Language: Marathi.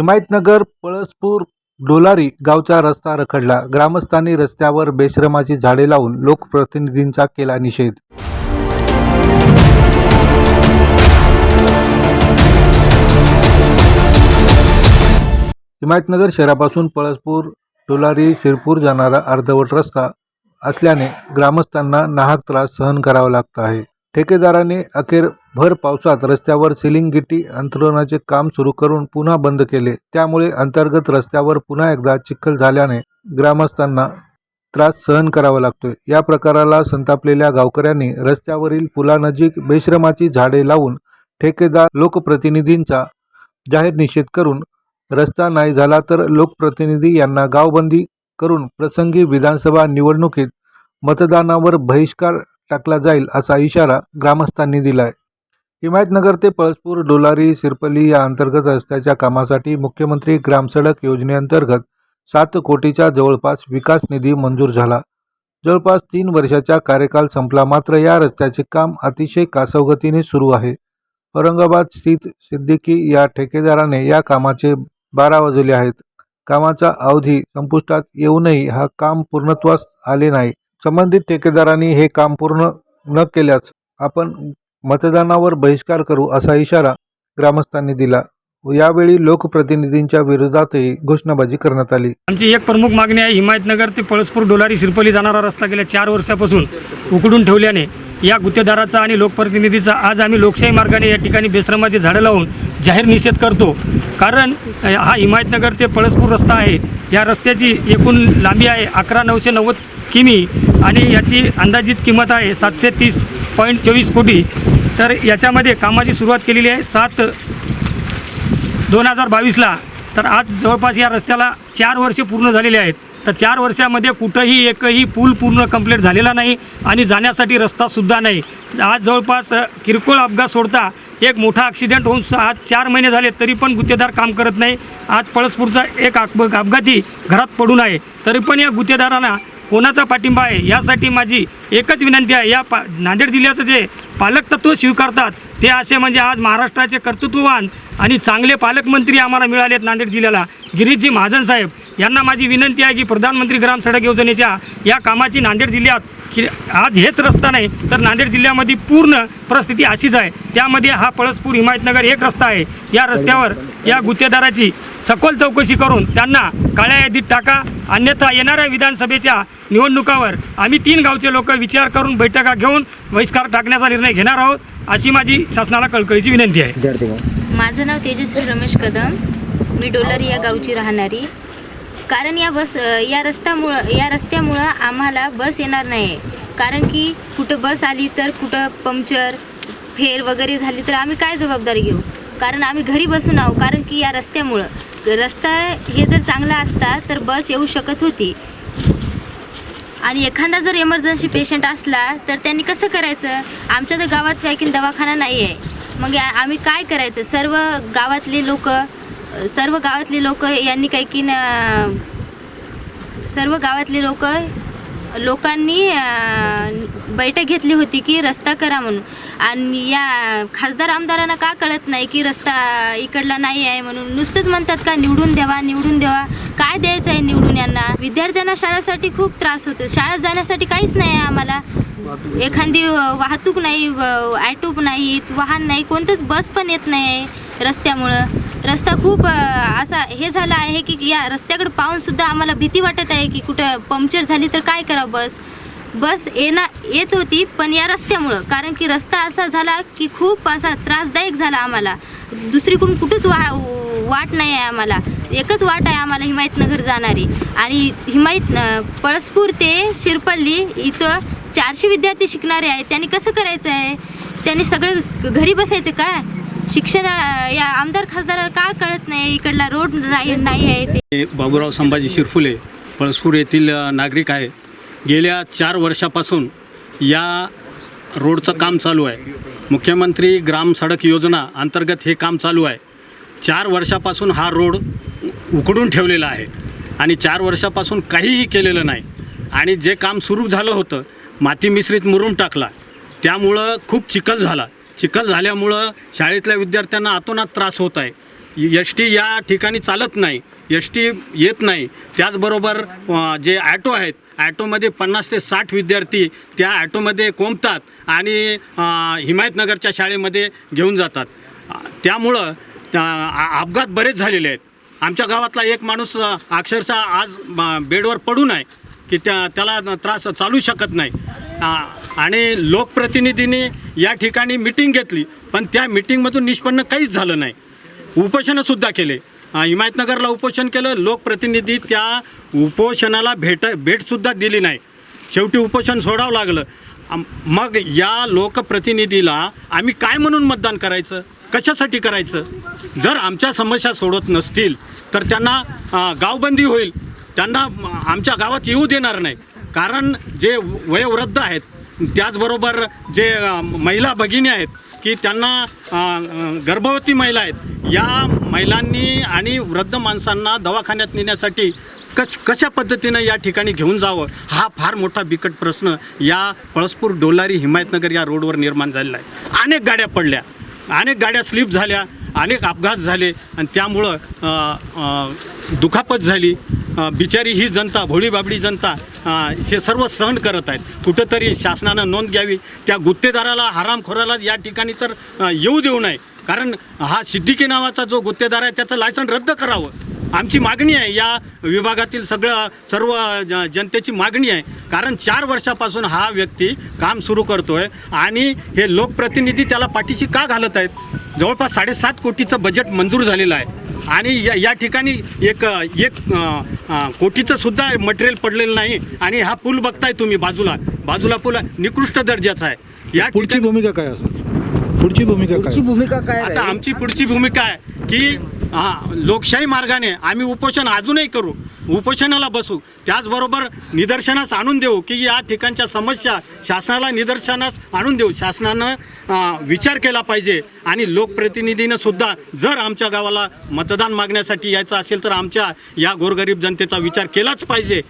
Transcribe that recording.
हिमायतनगर पळसपूर डोलारी गावचा रस्ता रखडला. ग्रामस्थांनी रस्त्यावर बेश्रमाची झाडे लावून लोकप्रतिनिधींचा केला निषेध. हिमायतनगर शहरापासून पळसपूर डोलारी शिरपूर जाणारा अर्धवट रस्ता असल्याने ग्रामस्थांना नाहक त्रास सहन करावा लागत आहे. ठेकेदाराने अखेर भर पावसात रस्त्यावर सिलिंग गिट्टी अंतरवण्याचे काम सुरू करून पुन्हा बंद केले. त्यामुळे अंतर्गत रस्त्यावर पुन्हा एकदा चिखल झाल्याने ग्रामस्थांना त्रास सहन करावा लागतोय. या प्रकाराला संतापलेल्या गावकऱ्यांनी रस्त्यावरील पुलानजीक बेश्रमाची झाडे लावून ठेकेदार लोकप्रतिनिधींचा जाहीर निषेध करून रस्ता नाही झाला तर लोकप्रतिनिधी यांना गावबंदी करून प्रसंगी विधानसभा निवडणुकीत मतदानावर बहिष्कार टाकला जाईल असा इशारा ग्रामस्थांनी दिलाय. हिमायतनगर ते पळसपूर डोलारी सिरपली या अंतर्गत रस्त्याच्या कामासाठी मुख्यमंत्री ग्रामसडक योजनेअंतर्गत सात कोटीच्या जवळपास विकास निधी मंजूर झाला. जवळपास तीन वर्षाचा कार्यकाल संपला मात्र या रस्त्याचे काम अतिशय कासवगतीने सुरू आहे. औरंगाबाद स्थित सिद्दीकी या ठेकेदाराने या कामाचे बारा वाजवले आहेत. कामाचा अवधी संपुष्टात येऊनही हा काम पूर्णत्वास आले नाही. संबंधित ठेकेदारांनी हे काम पूर्ण न केल्यास आपण मतदानावर बहिष्कार करू असा इशारा ग्रामस्थांनी दिला. यावेळी लोकप्रतिनिधींच्या विरोधातही घोषणाबाजी करण्यात आली. आमची एक प्रमुख मागणी आहे हिमायतनगर ते पळसपूर डोलारी शिरपली जाणारा रस्ता गेल्या चार वर्षापासून उकडून ठेवल्याने या गुत्तेदाराचा आणि लोकप्रतिनिधीचा आज आम्ही लोकशाही मार्गाने या ठिकाणी बेश्रमाची झाडं लावून जाहीर निषेध करतो. कारण हा हिमायतनगर ते पळसपूर रस्ता आहे. या रस्त्याची एकूण लांबी आहे अकरा नऊशे नव्वद किमी आणि याची अंदाजित किंमत आहे सातशे तीस पॉईंट चोवीस कोटी. तर याच्यामध्ये कामाची सुरुवात केलेली आहे सात दोन हजार बावीसला. तर आज जवळपास या रस्त्याला चार वर्षे पूर्ण झालेले आहेत. तर चार वर्षामध्ये कुठंही एकही पूल पूर्ण कंप्लीट झालेला नाही आणि जाण्यासाठी रस्तासुद्धा नाही. आज जवळपास किरकोळ अपघात सोडता एक मोठा ॲक्सिडेंट होऊन आज चार महिने झाले तरी पण गुत्तेदार काम करत नाही. आज पळसपूरचा एक अपघाती घरात पडून आहे. तरी पण या गुत्तेदारांना कोणाचा पाठिंबा आहे? यासाठी माझी एकच विनंती आहे. या पा नांदेड जिल्ह्याचं जे पालक तत्व स्वीकारतात ते असे म्हणजे आज महाराष्ट्राचे कर्तृत्ववान आणि चांगले पालकमंत्री आम्हाला मिळाले आहेत नांदेड जिल्ह्याला. गिरीशजी महाजन साहेब यांना माझी विनंती आहे की प्रधानमंत्री ग्राम सडक योजनेच्या या कामाची नांदेड जिल्ह्यात की आज हेच रस्ता नाही तर नांदेड जिल्ह्यामध्ये पूर्ण परिस्थिती अशीच आहे. त्यामध्ये हा पळसपूर हिमायतनगर एक रस्ता आहे. या रस्त्यावर या गुत्तेदाराची सखोल चौकशी करून त्यांना काळ्या यादीत टाका. अन्यथा येणाऱ्या विधानसभेच्या निवडणुकावर आम्ही तीन गावचे लोक विचार करून बैठका घेऊन बहिष्कार टाकण्याचा निर्णय घेणार आहोत अशी माझी शासनाला कळकळीची विनंती आहे. म्हणून माझं नाव तेजश्री रमेश कदम. मी डोलर या गावची राहणारी. कारण या बस या रस्त्यामुळं या रस्त्यामुळं आम्हाला बस येणार नाही कारण की कुठं बस आली तर कुठं पंक्चर फेर वगैरे झाली तर आम्ही काय जबाबदारी घेऊ? कारण आम्ही घरी बसून आहो कारण की या रस्त्यामुळं. रस्ता हे जर चांगला असता तर बस येऊ शकत होती. आणि एखादा जर इमर्जन्सी पेशंट असला तर त्यांनी कसं करायचं? आमच्या तर गावात काही की दवाखाना नाही आहे मग या- आम्ही काय करायचं? सर्व गावातले लोक सर्व गावातले लोक यांनी काही की न- सर्व गावातले लोक लोकांनी बैठक घेतली होती की रस्ता करा म्हणून. आणि या खासदार आमदारांना का कळत नाही की रस्ता इकडला नाही आहे म्हणून नुसतंच म्हणतात का निवडून द्यावा निवडून द्यावा. काय द्यायचं आहे निवडून यांना? विद्यार्थ्यांना शाळेसाठी खूप त्रास होतो. शाळेत जाण्यासाठी काहीच नाही आहे आम्हाला. एखादी वाहतूक नाही व- ॲटो नाहीत वाहन नाही कोणतंच बस पण येत नाही आहे रस्त्यामुळं. रस्ता खूप असा हे झाला आहे की या रस्त्याकडे पाहून सुद्धा आम्हाला भीती वाटत आहे की कुठं पंक्चर झाली तर काय करावं बस. बस येणार येत होती पण या रस्त्यामुळं कारण की रस्ता असा झाला की खूप असा त्रासदायक झाला आम्हाला. दुसरीकडून कुठंच वा वाट नाही आहे आम्हाला. एकच वाट आहे आम्हाला हिमायतनगर जाणारी. आणि हिमायत पळसपूर ते शिरपल्ली इथं चारशे विद्यार्थी शिकणारे आहेत. त्यांनी कसं करायचं आहे? त्यांनी सगळं घरी बसायचं काय शिक्षण या आमदार खासदाराला का कळत नाही? इकडला रोड नाही आहे ते. बाबूराव संभाजी शिरफुले पळसपूर येथील अ, नागरिक आहे. गेल्या चार वर्षापासून या रोडचं काम चालू आहे. मुख्यमंत्री ग्राम सडक योजना अंतर्गत हे काम चालू आहे. चार वर्षापासून हा रोड उकडून ठेवलेला आहे आणि चार वर्षापासून काहीही केलेलं नाही. आणि जे काम सुरू झालं होतं माती मिश्रित मुरूम टाकला त्यामुळं खूप चिखल झाला. चिखल झाल्यामुळं शाळेतल्या विद्यार्थ्यांना अतोनात त्रास होत आहे. एस टी या ठिकाणी चालत नाही एस टी येत नाही. त्याचबरोबर जे ॲटो आहेत ॲटोमध्ये पन्नास ते साठ विद्यार्थी त्या ॲटोमध्ये कोंबतात आणि हिमायतनगरच्या शाळेमध्ये घेऊन जातात. त्यामुळं अपघात बरेच झालेले आहेत. आमच्या गावातला एक माणूस अक्षरशः आज बेडवर पडून आहे की त्या त्याला त्रास चालू शकत नाही. आणि लोकप्रतिनिधींनी या ठिकाणी मिटिंग घेतली. पण त्या मिटिंगमधून निष्पन्न काहीच झालं नाही. उपोषणंसुद्धा केले. हिमायतनगरला उपोषण केलं. लोकप्रतिनिधी त्या उपोषणाला भेट भेटसुद्धा दिली नाही. शेवटी उपोषण सोडावं लागलं. मग या लोकप्रतिनिधीला आम्ही काय म्हणून मतदान करायचं? कशासाठी करायचं? जर आमच्या समस्या सोडवत नसतील तर त्यांना गावबंदी होईल. त्यांना आमच्या गावात येऊ देणार नाही. कारण जे वयोवृद्ध आहेत त्याचबरोबर जे महिला भगिनी आहेत की त्यांना गर्भवती महिला आहेत या महिलांनी आणि वृद्ध माणसांना दवाखान्यात नेण्यासाठी कश कशा पद्धतीनं या ठिकाणी घेऊन जावं हा फार मोठा बिकट प्रश्न या पळसपूर डोलारी हिमायतनगर या रोडवर निर्माण झालेला आहे. अनेक गाड्या पडल्या अनेक गाड्या स्लिप झाल्या अनेक अपघात झाले आणि त्यामुळं दुखापत झाली. बिचारी ही जनता भोळीबाबडी जनता हे सर्व सहन करत आहेत. कुठंतरी शासनानं नोंद घ्यावी. त्या गुत्तेदाराला हरामखोराला या ठिकाणी तर येऊ देऊ नये. कारण हा सिद्दीकी नावाचा जो गुत्तेदार आहे त्याचं लायसन रद्द करावं. आमची मागणी आहे. या विभागातील सगळं सर्व जनतेची मागणी आहे. कारण चार वर्षापासून हा व्यक्ती काम सुरू करतो आहे आणि हे लोकप्रतिनिधी त्याला पाठीशी का घालत आहेत? जवळपास साडेसात कोटीचं बजेट मंजूर झालेलं आहे. आणि या या ठिकाणी एक एक कोटीचं सुद्धा मटेरियल पडलेलं नाही. आणि हा पूल बघताय तुम्ही बाजूला. बाजूला पूल निकृष्ट दर्जाचा आहे. या पुढची भूमिका काय असेल पुढची भूमिका पुढची काय भूमिका काय आता? आमची पुढची भूमिका आहे की हा लोकशाही मार्गाने आम्ही उपोषण अजूनही करू. उपोषणाला बसू. त्याचबरोबर निदर्शनास आणून देऊ की या ठिकाणच्या समस्या शासनाला निदर्शनास आणून देऊ. शासनानं विचार केला पाहिजे. आणि लोकप्रतिनिधीनं सुद्धा जर आमच्या गावाला मतदान मागण्यासाठी यायचं असेल तर आमच्या या गोरगरीब जनतेचा विचार केलाच पाहिजे.